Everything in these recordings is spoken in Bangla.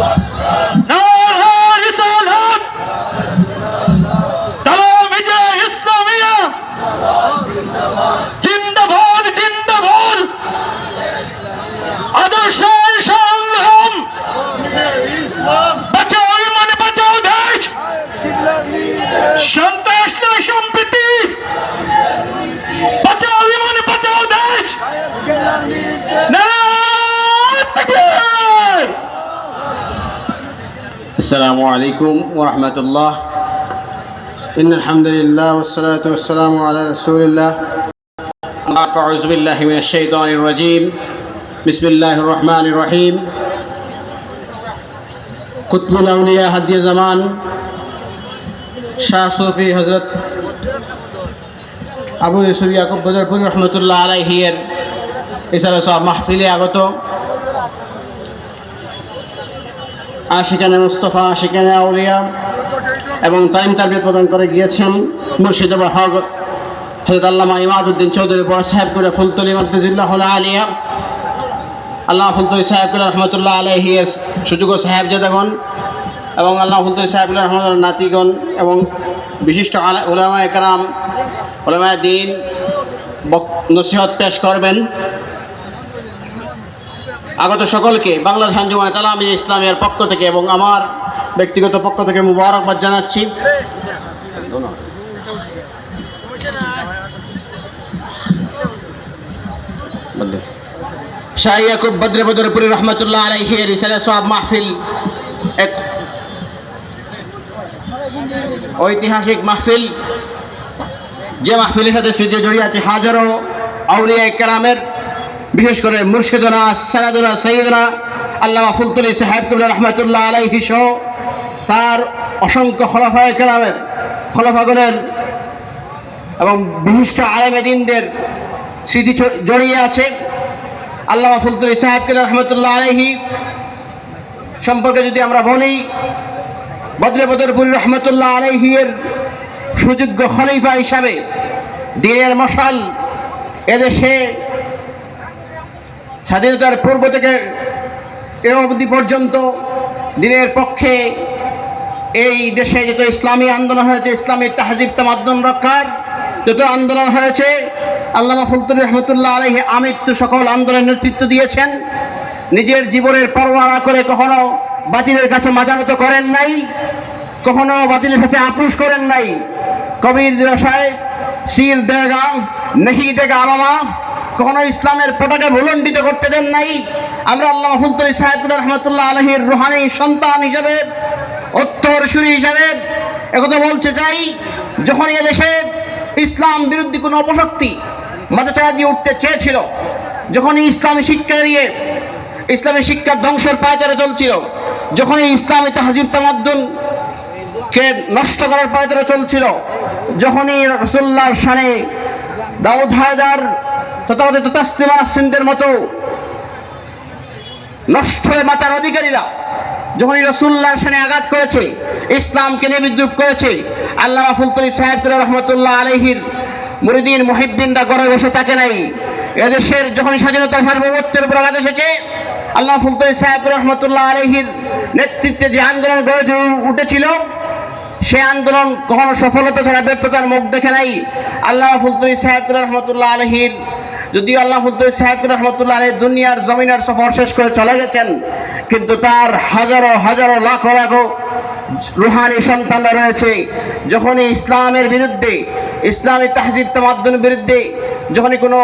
What? السلام عليكم ورحمة الله إن الحمد لله والصلاة والسلام على رسول الله أعوذ بالله من الشيطان الرجيم بسم الله الرحمن الرحيم قطب الأولياء هدي زمان শাহ সফি হজরত আবু ইউসুফ ইয়াকুব বদরপুরি রহমতুল্লাহ আলাইহিয়ের এছাড়া সব মাহফিলে আগত আশিকানে মুস্তফা, আশিকানে আউলিয়া এবং তাইম তারবিয়ত প্রদান করে গিয়েছেন মুর্শিদাবা হক। হজরত আল্লামা ইমাদুদ্দিন চৌধুরী বড় সাহেব করে ফুলতলি মাদ্দিজুল্লাহ আলিয়া। আল্লাহ ফুলতলি সাহেবকুল্লাহ রহমতুল্লাহ আলহিয়ের সুযোগ্য সাহেবজাদাগণ এবং আল্লাহ ফুলতলি সাহেবুল্লাহ রহমতুল্লাহ নাতিগণ এবং বিশিষ্ট উলামা একরাম উলামা দিন নসিহত পেশ করবেন। আগত সকলকে বাংলাদেশ আঞ্জুমান তালামি ইসলামের পক্ষ থেকে এবং আমার ব্যক্তিগত পক্ষ থেকে মুবারকবাদ জানাচ্ছি। শাহ ইয়াকুব বদ্রে বদরপুরি রহমতুল্লাহ আলাইহি রিসালা সাহাব মাহফিল এক ঐতিহাসিক মাহফিল। যে মাহফিলের সাথে স্মৃতি জড়িয়ে আছে হাজারো আউলিয়া একরামের বিশেষ করে মুর্শিদনা, সানাদুনা, সৈয়দনা, আল্লামা ফুলতুলি সাহেব রহমতুল্লাহ আলাইহি সহ তার অসংখ্য খলাফা একরামের খলাফাগণের এবং বিশিষ্ট আলেমেদিনদের স্মৃতি জড়িয়ে আছে। আল্লামা ফুলতুলি সাহেব কবির রহমতুল্লাহ আলাইহি সম্পর্কে যদি আমরা বলি বদরে বদরপুরি রহমতুল্লাহ আলাইহির সুযোগ্য খলিফা হিসাবে দিনের মশাল এদেশে স্বাধীনতার পূর্ব থেকে এ অবধি পর্যন্ত দিনের পক্ষে এই দেশে যত ইসলামী আন্দোলন হয়েছে, ইসলামী তাহজিব তামাদ্দন রক্ষার যত আন্দোলন হয়েছে, আল্লামা ফুলতুর রহমতুল্লাহ আলহী আমৃত্যু সকল আন্দোলনের নেতৃত্ব দিয়েছেন। নিজের জীবনের পরোয়া না করে কখনো বাতিলের কাছে মাজানত করেন নাই, কখনো বাতিলের সাথে আপোষ করেন নাই। কবির দিবসায়, শির দেগা, নেহি দেগা আমামা কখনো ইসলামের পতাকা ভুলণ্ডিত করতে দেন নাই। আমরা আল্লাহ ফুলতলি সাহেব রহমতুল্লাহ আলহীর রুহানি সন্তান হিসাবে উত্তরসূরি হিসাবে একথা বলতে চাই, যখন এদেশে ইসলাম বিরোধী কোনো অপশক্তি মাথাচাড়া দিয়ে উঠতে চেয়েছিল যখনই ইসলামী শিক্ষা নিয়ে ইসলামী শিক্ষার ধ্বংসের পায়তারে চলছিল যখনই ইসলামী তাহজিব তামাদ্দুন কে নষ্ট করার পায়তারা চলছিল, যখনই রসুল্লাহর সানে দাউদ হায়দার তথাকথিত তাসলিমা সিনদের মতো নষ্ট হয়ে মাতার অধিকারীরা, যখনই রসুল্লাহর সানে আঘাত করেছে, ইসলামকে নিয়ে করেছে আল্লাহ ফুলতলি সাহেব রহমতুল্লাহ আলহির মুরিদিন মহিদ্দিনরা ঘরে বসে থাকে নাই, এদেশের যখন স্বাধীনতা সার্বভৌমত্বের উপর আঘাত এসেছে আল্লাহ ফুলতলি সাহেব রহমতুল্লাহ আলহির নেতৃত্বে যে আন্দোলন গড়ে উঠেছিল, সে আন্দোলন কখনো সফলতা ছাড়া ব্যর্থতার মুখ দেখে নাই আল্লাহ ফুলতুরি সাহেব রহমতুল্লাহ আলহির যদিও আল্লাহ সাহেব রহমতুল্লাহ আলহ দুনিয়ার জমিনার সফর শেষ করে চলে গেছেন, কিন্তু তার হাজারো হাজারো, লাখো লাখো রুহানি সন্তানরা রয়েছে। যখনই ইসলামের বিরুদ্ধে, ইসলামী তাহজিব তামাদ্দুনের বিরুদ্ধে যখনই কোনো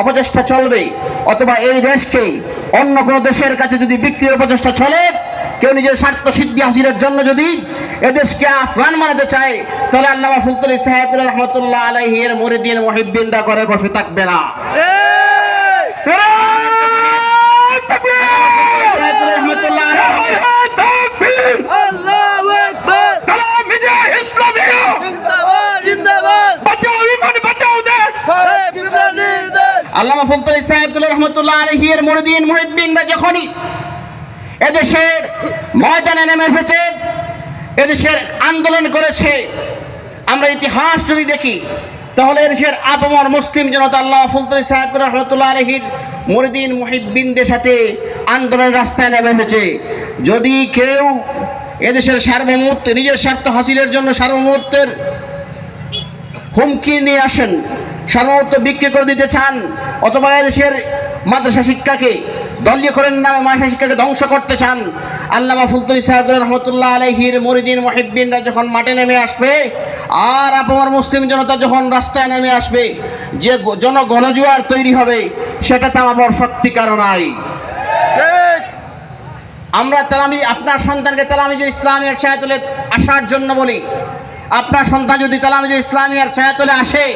অপচেষ্টা চলবে, অথবা এই দেশকে অন্য কোনো দেশের কাছে যদি বিক্রির অপচেষ্টা চলে, কেউ নিজের স্বার্থ সিদ্ধি হাসিলের জন্য যদি এদেশকে আফগান বানাতে চায় তাহলে আল্লাহ ফুলতুলি সাহেব রহমতুল্লাহ আলহির মরিদিন মহিদ্দিনরা করে বসে থাকবে না। আল্লামা ফুলতলি সাহেবুল্লাহ রহমতুল্লাহ আলহির মরুদ্দিন মহিদ্দিনরা যখনই এদেশে ময়দানে নেমে এসেছে এদেশের আন্দোলন করেছে। আমরা ইতিহাস যদি দেখি, তাহলে এদেশের আপমর মুসলিম জনতা আল্লাহ ফুলতলি সাহেব রহমতুল্লাহ আলহির মুরিদিন মুহিব্বিনদের সাথে আন্দোলন রাস্তায় নেমে এসেছে। যদি কেউ এদেশের সার্বভৌমত্ব, নিজের স্বার্থ হাসিলের জন্য সার্বভৌমত্বের হুমকি নিয়ে আসেন, সার্বভৌমত্ব বিক্রি করে দিতে চান, অথবা এদেশের মাদ্রাসা শিক্ষাকে দলীয় করেন নামে মাদ্রাসা শিক্ষাকে ধ্বংস করতে চান। আল্লামা ফুলতুলি সাহেব রহমতুল্লাহ আলহির মরিদিন মহিদ্দিনরা যখন মাঠে নেমে আসবে, আর আপনার মুসলিম জনতা যখন রাস্তায় নেমে আসবে, যে জনগণজুয়ার তৈরি হবে, সেটা তো আমার সত্যিকার নাই। আমরা তালামি আপনার সন্তানকে তালামিজে ইসলামের ছায়াতলে আসার জন্য বলি, আপনার সন্তান যদি তালামিজে ইসলামিয়ার ছায়াতলে আসে,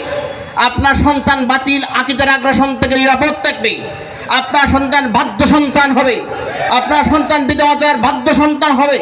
আপনার সন্তান বাতিল, আকিদের আগ্রাসন থেকে নিরাপদ থাকবে। আপনার সন্তান বাধ্য সন্তান হবে। আপনার সন্তান পিতামাতার বাধ্য সন্তান হবে।